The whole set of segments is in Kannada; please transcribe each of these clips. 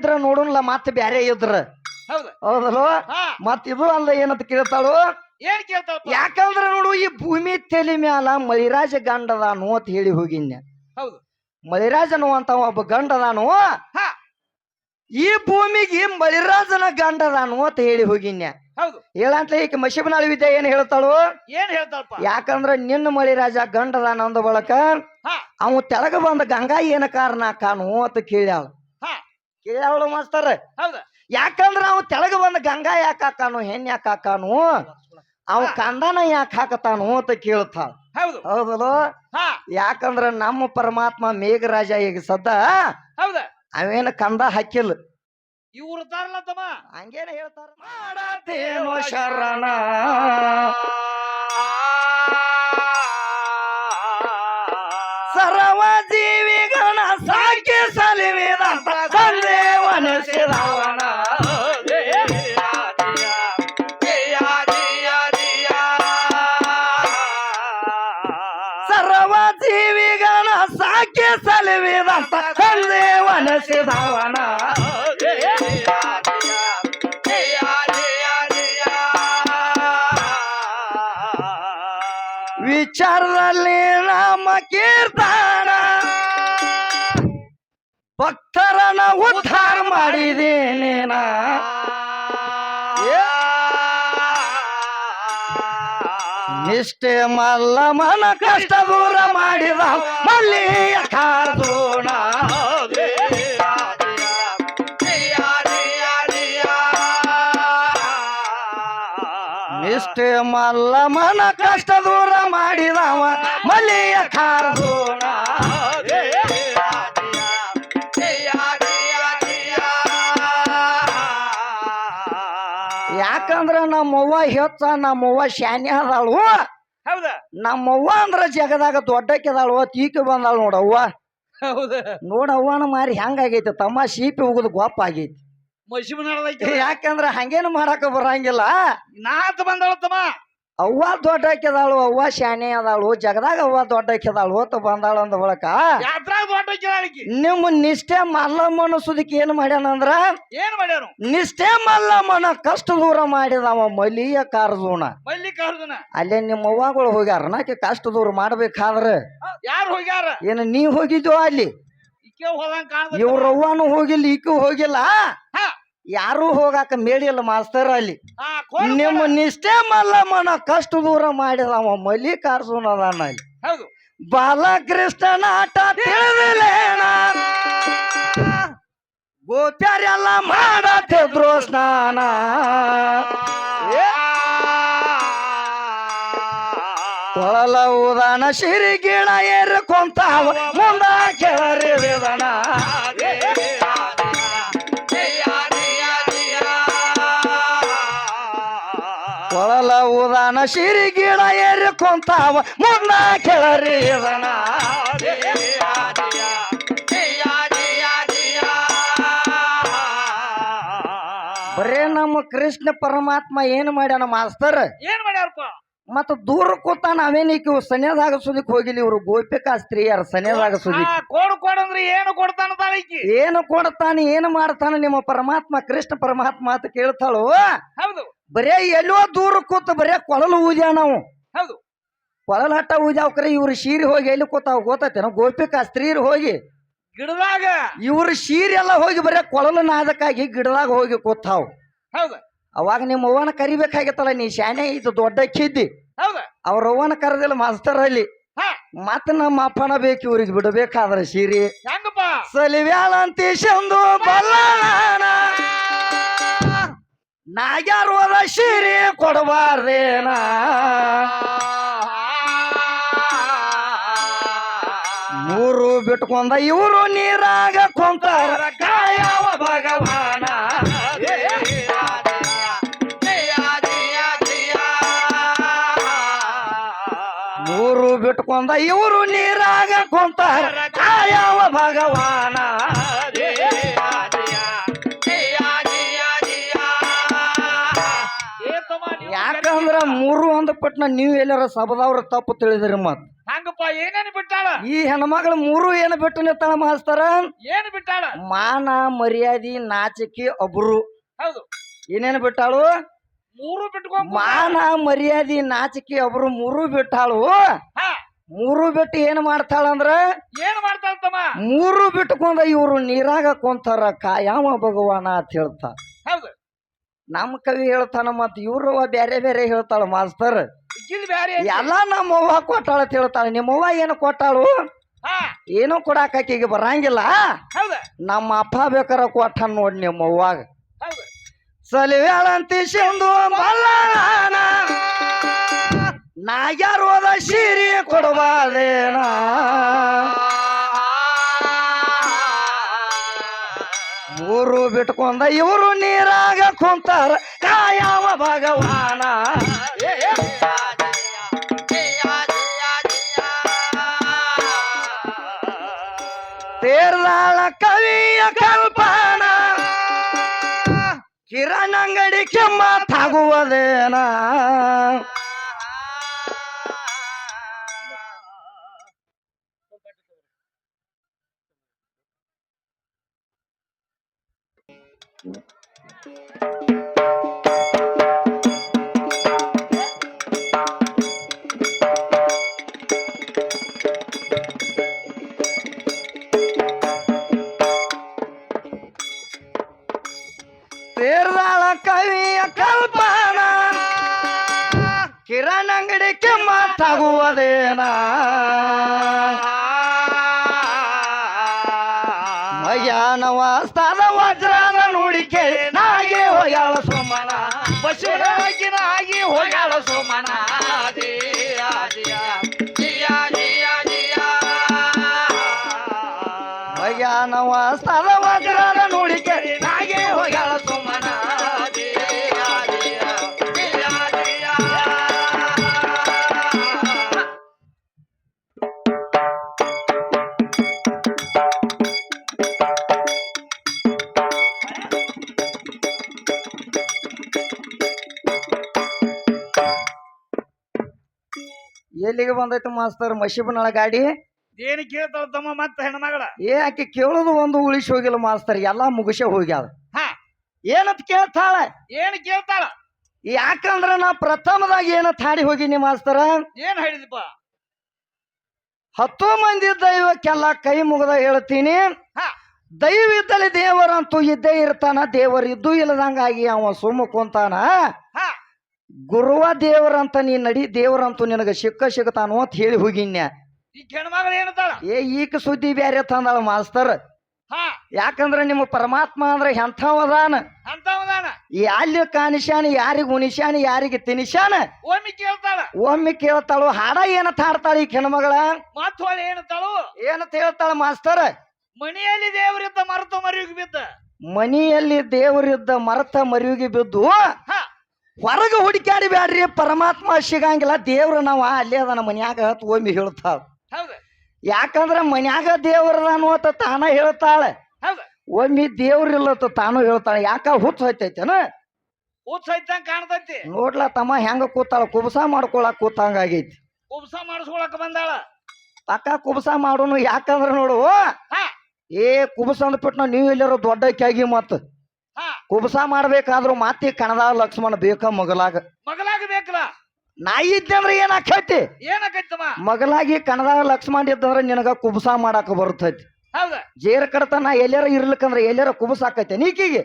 ಇದ್ರ ನೋಡೋಣ ಮತ್ತೆ ಬ್ಯಾರೆ ಇದ್ರ. ಹೌದು. ಹೌದಲ್ವ? ಹಾ. ಮತ್ ಇದು ಅಲ್ಲ ಏನಂತ ಕೇಳ್ತಾಳು? ಏನ್ ಕೇಳ್ತಾವ ಯಾಕಂದ್ರ ನೋಡು ಈ ಭೂಮಿ ತೆಲಿ ಮ್ಯಾಲ ಮಳಿರಾಜ ಗಂಡದಾನು ಅಂತ ಹೇಳಿ ಹೋಗಿನ್ಯ. ಹೌದು. ಅಂತ ಅನ್ನುವಂತ ಒಬ್ಬ ಗಂಡದಾನು ಹಾ. ಈ ಭೂಮಿಗೆ ಮಳಿರಾಜನ ಗಂಡದಾನು ಅಂತ ಹೇಳಿ ಹೋಗಿನ್ಯ. ಹೌದು. ಹೇಳಂತ ಈಕೆ ಮಶಿಬನಾಳ ವಿದ್ಯೆ ಏನ್ ಹೇಳ್ತಾಳು? ಏನ್ ಹೇಳ್ತಾಳಪ್ಪ? ಯಾಕಂದ್ರ ನಿನ್ನ ಮಳಿರಾಜ ಗಂಡದಾನ ಅಂದ ಬಳಕ ಹಾ. ಅವ ತೆಳಗ ಬಂದ ಗಂಗಾ ಏನ ಕಾರಣ ಕಾನು ಅಂತ ಕೇಳ್ಯಾಳ. ಹಾ ಮಾಸ್ತಾರ ಹೌದ? ಯಾಕಂದ್ರ ಅವ್ ತೆಳಗ ಬಂದ ಗಂಗಾ ಯಾಕ ಹಾಕಾನು ಹೆಣ್ ಯಾಕ ಹಾಕಾನು ಅವ್ ಕಂದನ ಯಾಕೆ ಹಾಕತಾನು ಅಂತ ಕೇಳ್ತಾಳ. ಹೌದು. ಹೌದಲ್ಲ? ಯಾಕಂದ್ರ ನಮ್ಮ ಪರಮಾತ್ಮ ಮೇಘರಾಜ ಈಗ ಸದ್ದ ಹೌದ? ಅವೇನ ಕಂದ ಹಾಕಿಲ್ಲ. ಇವ್ರು ತಮ್ಮ ಹಂಗೇನ ಹೇಳ್ತಾರ? ಮಾಡತೇನೋ ಶರಣ. ಸಂದೇವನಿಸಿದವನ ವಿಚಾರದಲ್ಲಿ ನಮ್ಮ ಕೀರ್ತನ ಭಕ್ತರನ್ನ ಉದ್ಧಾರ ಮಾಡಿದೇನೆ ನಾ ನಿಷ್ಠೆ ಮಲ್ಲ ಮನ ಕಷ್ಟ ದೂರ ಮಾಡಿದ ಮಲ್ಲಿಯ ಕಾರ್ದೋಣ ಮಲ್ಲ ಮನ ಕಷ್ಟ ದೂರ ಮಾಡಿದವ ಮಲ್ಲಿಯ ಖಾರ ಯಾಕಂದ್ರ ನಮ್ಮವ್ವ ಹೆಚ್ಚ ನಮ್ಮವ್ವ ಶಾನ್ಯ ಅದಾಳು. ಹೌದ? ನಮ್ಮವ್ವ ಅಂದ್ರ ಜಗದಾಗ ದೊಡ್ಡಕ್ಕಿದಾಳು ತೀಕಿ ಬಂದಾಳ ನೋಡವ್ವ. ಹೌದ? ನೋಡವ್ವನ ಮಾರಿ ಹೆಂಗಾಗೈತಿ ತಮ್ಮ ಶೀಪಿ ಹೋಗುದು ಗೊಪ್ಪ ಆಗೈತಿ. ಮಸಿಬನಳದೈತಿ ಯಾಕಂದ್ರ ಹಂಗೇನು ಮಾಡಾಕ ಬರಂಗಿಲ್ಲ? ನಾತ್ ಬಂದಳ ತಮ್ಮ ಅವ್ವ ದೊಡ್ಡಕ್ಕಿದಾಳು ಅವ್ವ ಶಾನೆ ಅದಾಳು ಜಗದಾಗ ಅವ್ವ ದೊಡ್ಡಕ್ಕಿದಾಳು ಅಂತ ಬಂದಾಳು ಅಂದ ಬಳಕ ಯಾತ್ರಾಗ ದೊಡ್ಡ ಕಿರಾಳಿಕಿ ನಿಮ್ಮ ನಿಷ್ಠೆ ಮಲ್ಲಮ್ಮನ ಸುದಕ್ಕೆ ಏನ್ ಮಾಡ್ಯಾನಂದ್ರ ಏನ್ ಮಾಡ್ಯಾನು? ನಿಷ್ಠೆ ಮಲ್ಲಮ್ಮನ ಕಷ್ಟ ದೂರ ಮಾಡಿದವ ಮಲಿಯ ಮಲ್ಲಿಕಾರ್ಜುನ ಅಲ್ಲೇ ನಿಮ್ಮ ಅವ್ವಗಳು ಹೋಗ್ಯಾರ ನಾಕೆ ಕಷ್ಟ ದೂರ ಮಾಡ್ಬೇಕಾದ್ರ? ಯಾರು ಹೋಗ್ಯಾರ? ಏನು ನೀ ಹೋಗಿದ್ಯೋ ಅಲ್ಲಿ? ಇವ್ರವ್ವನು ಇವ್ರ ಅವ್ವನು ಹೋಗಿಲ್ಲ ಈಕೂ ಹೋಗಿಲ್ಲ? ಯಾರೂ ಹೋಗಾಕ ಮೇಡಿಲ್ಲ ಮಾಸ್ತರ್ ಅಲ್ಲಿ. ನಿಮ್ಮ ನಿಷ್ಠೆ ಮಲ್ಲಮ್ಮನ ಕಷ್ಟ ದೂರ ಮಾಡಿದವ ಮಲ್ಲಿಕಾರ್ಜುನ ಅದಾನ ಅಲ್ಲಿ. ಬಾಲಕೃಷ್ಣನ ಆಟ ತಿಳಿದಿಲ್ಲೇನ ಗೋಪ್ಯಾರೆಲ್ಲ ಮಾಡತ್ತಿದ್ರು ಸ್ನಾನ ಕೊಳಲ ಉದಾನ ಶಿರಿ ಗಿಡ ಏರ್ಕೊಂತಾವ ಮುಂದ ಕೆಳರಿ ಉದಾನ ಸಿರಿ ಗಿಡ ಏರಿ ಕುಂತಾವ. ಮುನ್ನ ಕೆಳರಿ ವಿಧಾನ ಬರೇ ನಮ್ಮ ಕೃಷ್ಣ ಪರಮಾತ್ಮ ಏನ್ ಮಾಡ್ಯಾನ ಮಾಸ್ತರ್? ಏನ್ ಮಾಡ್ಯಾರಪ್ಪ? ಮತ್ತ ದೂರ ಕೂತ ನಾವೇನಿಕ್ಕೆ ಸನ್ಯದಾಗ ಸುದಿಕ್ ಹೋಗಿಲ್ಲ ಇವ್ರು ಗೋಪಿಕಾ ಸ್ತ್ರೀಯರ ಸನ್ಯದಾಗ ಸುದಿ ಕೋಡು ಕೊಡಂದ್ರೆ ಕೊಡು ಏನು ಕೊಡ್ತಾನ ತಾಳಿಕಿ ಏನು ಕೊಡ್ತಾನೆ ಏನು ಮಾಡ್ತಾನೆ ನಿಮ್ಮ ಪರಮಾತ್ಮ ಕೃಷ್ಣ ಪರಮಾತ್ಮ ಅಂತ ಕೇಳ್ತಾಳು? ಹೌದು. ಬರೇ ಎಲ್ಲೋ ದೂರ ಕೂತ ಬರೇ ಕೊಳಲು ಊದ್ಯಾವ ನಾವು. ಹೌದು. ಕೊಳಲು ಹಟ್ಟ ಊದ್ಯಾವ್ಕ್ರೆ ಇವ್ರು ಶೀರಿ ಹೋಗಿ ಎಲ್ಲಿ ಕೂತಾವ ನಾವು ಗೋಪಿಕಾ ಸ್ತ್ರೀರು ಹೋಗಿ. ಗಿಡದಾಗ. ಇವ್ರ ಶೀರಿ ಎಲ್ಲ ಹೋಗಿ ಬರೇ ಕೊಳಲು ನಾದಕ್ಕಾಗಿ ಗಿಡದಾಗ ಹೋಗಿ ಕೂತಾವ್. ಹೌದು. ಅವಾಗ ನಿಮ್ಮ ಅವ್ವನ ಕರಿಬೇಕಾಗಿತ್ತಲ್ಲ ನೀ ಶಾನೆ ಇದು ದೊಡ್ಡ ಕಿದ್ದಿ. ಹೌದ. ಅವ್ರ ಅವ್ವನ ಕರೆದಿಲ್ಲ ಮಾಸ್ತರ್ ಅಲ್ಲಿ. ಮತ್ತ ನಮ್ಮ ಅಪ್ಪನ ಬೇಕು ಇವ್ರಿಗೆ ಬಿಡಬೇಕಾದ್ರೆ ಸೀರಿ ಹೆಂಗಪ್ಪ? ಸಲಿವ್ಯಾಳಂತಿ ಶಂದು ಬಲ್ಲಾಣ ಒಲ ಸೀರೆ ಕೊಡಬಾರ್ದೇನ ಮೂರು ಬಿಟ್ಕೊಂಡ ಇವರು ನೀರಾಗ ಕೊಂತಾರ. ಕಾಯವ ಭಗವಾನ. ಮೂರು ಬಿಟ್ಕೊಂಡ ಇವರು ನೀರಾಗ ಕೊಂತಾರ. ಕಾಯವ ಭಗವಾನ. ಯಾಕಂದ್ರ ಮೂರು ಒಂದ ಪಟ್ನ ನೀವು ಎಲ್ಲಾರ ಸಬದವ್ರ ತಪ್ಪು ತಿಳಿದ್ರಿ ಮತ್. ಹಂಗಪ್ಪ ಏನೇನು ಬಿಟ್ಟಾಳ? ಈ ಹೆಣ್ಮಗಳು ಮೂರು ಏನು ಬಿಟ್ಟು ನಿತ್ತಾಳ ಮಾಸ್ತರ? ಏನು ಬಿಟ್ಟಾಳ? ಮಾನ ಮರ್ಯಾದಿ ನಾಚಿಕೆ ಒಬ್ರು ಹೌದು. ಏನೇನು ಬಿಟ್ಟಾಳು? ಮೂರು ಬಿಟ್ಕೊಂಡ್ ಮಾನ ಮರ್ಯಾದಿ ನಾಚಿಕೆ ಒಬ್ರು ಮೂರು ಬಿಟ್ಟಾಳು. ಮೂರು ಬಿಟ್ಟು ಏನ್ ಮಾಡ್ತಾಳಂದ್ರ ಏನ್ ಮಾಡ್ತಾಳ ತಮ್ಮ? ಮೂರು ಬಿಟ್ಕೊಂಡ ಇವ್ರು ನೀರಾಗ ಕೊಂತಾರ ಕಾಯಾಮ ಭಗವಾನ ಅಂತ ಹೇಳ್ತಾರ ಹೌದು. ನಮ್ಮ ಕವಿ ಹೇಳ್ತಾನ ಮತ್ ಇವ್ರವ್ವ ಬೇರೆ ಬೇರೆ ಹೇಳ್ತಾಳ ಮಾಸ್ತರ್. ಇಲ್ಲಿ ಬ್ಯಾರೆ. ಎಲ್ಲ ನಮ್ಮವ್ವ ಕೊಟ್ಟಾಳ ಅಂತ ಹೇಳ್ತಾಳ. ನಿಮ್ಮ ಅವ್ವ ಏನು ಕೊಟ್ಟಾಳು? ಹಾ. ಏನು ಕೊಡಾಕ ಆಕಿಗೆ ಬರಂಗಿಲ್ಲ? ಹೌದ. ನಮ್ಮ ಅಪ್ಪ ಬೇಕಾರ ಕೊಟ್ಟ ನೋಡಿ ನಿಮ್ಮವ್ವಾಗ ಹೌದು. ಸಲಿವ್ಯಾಳಂತಿ ಸಿಂಧು ಮಲ್ಲನ ನಾಗ್ಯಾರೋದ ಸೀರಿ ಕೊಡಬಾರ್ದೇನ? ಮೂರು ಬಿಟ್ಕೊಂಡ ಇವರು ನೀರಾಗ ಕುಂತಾರ. ಕಾಯವ ಭಗವಾನ. ತೇರ್ದಾಳ ಕವಿಯ ಕಲ್ಪನ. ಕಿರಣ್ ಅಂಗಡಿ ಕೆಮ್ಮತ್ತಾಗುವುದೇನ ತೇರ್ದಾಳ ಕವಿಯ ಕಲ್ಪನ ಕಿರಣ್ ಅಂಗಡಿ ಎಲ್ಲಿಗೆ ಬಂದೈತೆ ಮಾಸ್ತರ್ ಮಶಿಬನಳ ಗಾಡಿ. ಏನ್ ಕೇಳ್ತಾಳ ತಮ್ಮ ಮತ್ತ ಹೆಣ್ಮಗಳ? ಏ ಆಕೆ ಕೇಳೋದು ಒಂದು ಉಳಿಸಿ ಹೋಗಿಲ್ಲ ಮಾಸ್ತರ್ ಎಲ್ಲಾ ಮುಗಿಸೇ ಹೋಗ್ಯಾಳ. ಹಾ ಏನಂತ ಕೇಳ್ತಾಳ? ಏನ್ ಕೇಳ್ತಾಳ? ಯಾಕಂದ್ರ ನಾ ಪ್ರಥಮದಾಗ ಏನಂತ ಹಾಡಿ ಹೋಗಿನಿ ಮಾಸ್ತರ. ಏನ್ ಹೇಳಿದಪ್ಪ ಹತ್ತು ಮಂದಿ ದೈವಕ್ಕೆಲ್ಲ ಕೈ ಮುಗದ ಹೇಳ್ತೀನಿ. ಹಾ. ದೈವಿದ್ದಲ್ಲಿ ದೇವರಂತೂ ಇದ್ದೇ ಇರ್ತಾನ ದೇವರಿದ್ದು ಇಲ್ಲದಂಗಾಗಿ ಅವ ಸುಮ್ಮ ಕುಂತಾನ. ಗುರುವ ದೇವರಂತ ನೀ ನಡಿ ದೇವರಂತೂ ನಿನಗ ಸಿಕ್ಕ ಸಿಗತಾನು ಅಂತ ಹೇಳಿ ಹೋಗಿನ್ಯ. ಈ ಹೆಣ್ಮಗಳು ಏನಂತಾಳ? ಏ ಈಗ ಸುದ್ದಿ ಬ್ಯಾರೆ ತಂದಾಳ ಮಾಸ್ತರ್. ಹಾ. ಯಾಕಂದ್ರ ನಿಮ್ಮ ಪರಮಾತ್ಮ ಅಂದ್ರೆ ಎಂಥವದಾನ? ಅಂತ ಅವದಾನ ಈ ಅಲ್ಲಿ ಕಾಣಿಸ್ಯಾನ ಯಾರಿಗ ಉಣಿಸ್ಯಾನ ಯಾರಿಗೆ ತಿನಿಸ್ಯಾನ? ಒಮ್ಮೆ ಕೇಳ್ತಾಳ. ಒಮ್ಮೆ ಕೇಳ್ತಾಳು ಹಾಡ ಏನಂತ ಹಾಡ್ತಾಳ ಈ ಹೆಣ್ಮಗಳ? ಮತ್ ಹೊಳೆ ಏನಂತಾಳು? ಏನಂತ ಹೇಳ್ತಾಳ ಮಾಸ್ತರ್? ಮನೆಯಲ್ಲಿ ದೇವರಿದ್ದ ಮರೆತು ಮರಿಯುಗ್ ಬಿದ್ದ. ಮನೆಯಲ್ಲಿ ದೇವರಿದ್ದ ಮರತ ಮರಿಯುಗಿ ಬಿದ್ದು ಹಾ. ಹೊರಗೆ ಹುಡುಕಾಡಿ ಬ್ಯಾಡ್ರಿ ಪರಮಾತ್ಮ ಸಿಗಂಗಿಲ್ಲ ದೇವ್ರ ನಾವ ಅಲ್ಲೇ ಅದ ಮನ್ಯಾಗ ಒಮ್ಮೆ ಹೇಳ್ತಾಳ. ಯಾಕಂದ್ರೆ ಮನ್ಯಾಗ ದೇವ್ರದಾನು ಅಂತ ತಾನ ಹೇಳ್ತಾಳೆ. ಒಮ್ಮಿ ದೇವ್ರಿಲ್ಲತ್ತ ತಾನು ಹೇಳ್ತಾಳೆ. ಯಾಕ ಹುಚ್ಚ ಹೋಯ್ತೈತೇನ? ಹುಚ್ಚ ಸಹಿತಂಗ್ ಕಾಣ್ತೈತಿ. ನೋಡ್ಲ ತಮ್ಮ ಹೆಂಗ ಕೂತಾಳ? ಕುಬಸ ಮಾಡ್ಕೊಳಕ್ ಕೂತಂಗ ಆಗೈತಿ. ಕುಬ್ಸ ಮಾಡಿಸ್ಕೊಳಕ್ ಬಂದಾಳ. ಅಕ್ಕ ಕುಬಸ ಮಾಡೋನು ಯಾಕಂದ್ರ ನೋಡು. ಏ ಕುಬಸ ಅಂದ್ಬಿಟ್ಟು ನೀವು ಎಲ್ಲಾರು ದೊಡ್ಡ ಕ್ಯಾಗಿ ಮತ್ ಹಾ ಕುಬಸ ಮಾಡ್ಬೇಕಾದ್ರು ಮಾತಿ ಕಣದ ಲಕ್ಷ್ಮಣ ಬೇಕ ಮಗಲಾಗ. ಮಗಲಾಗ ಬೇಕಲ್ಲ? ನಾಯಿ ಇದ್ದಂದ್ರೆ ಏನಾಕೈತಿ ಏನಾಕೈತಮ್ಮ ಮಗಲಾಗಿ ಕಣದ ಲಕ್ಷ್ಮಣ ಇದ್ದಂದ್ರೆ ನಿನಗ ಕುಬಸ ಮಾಡಾಕ ಬರುತ್ತೈತಿ. ಜೇರ ಕಡತ ನಾ ಎಲ್ಲಾರ ಇರ್ಲಿಕ್ಕಂದ್ರ ಎಲ್ಲಾರ ಕುಬಸ ಆಕೈತೆ ಈಕಿಗೆ?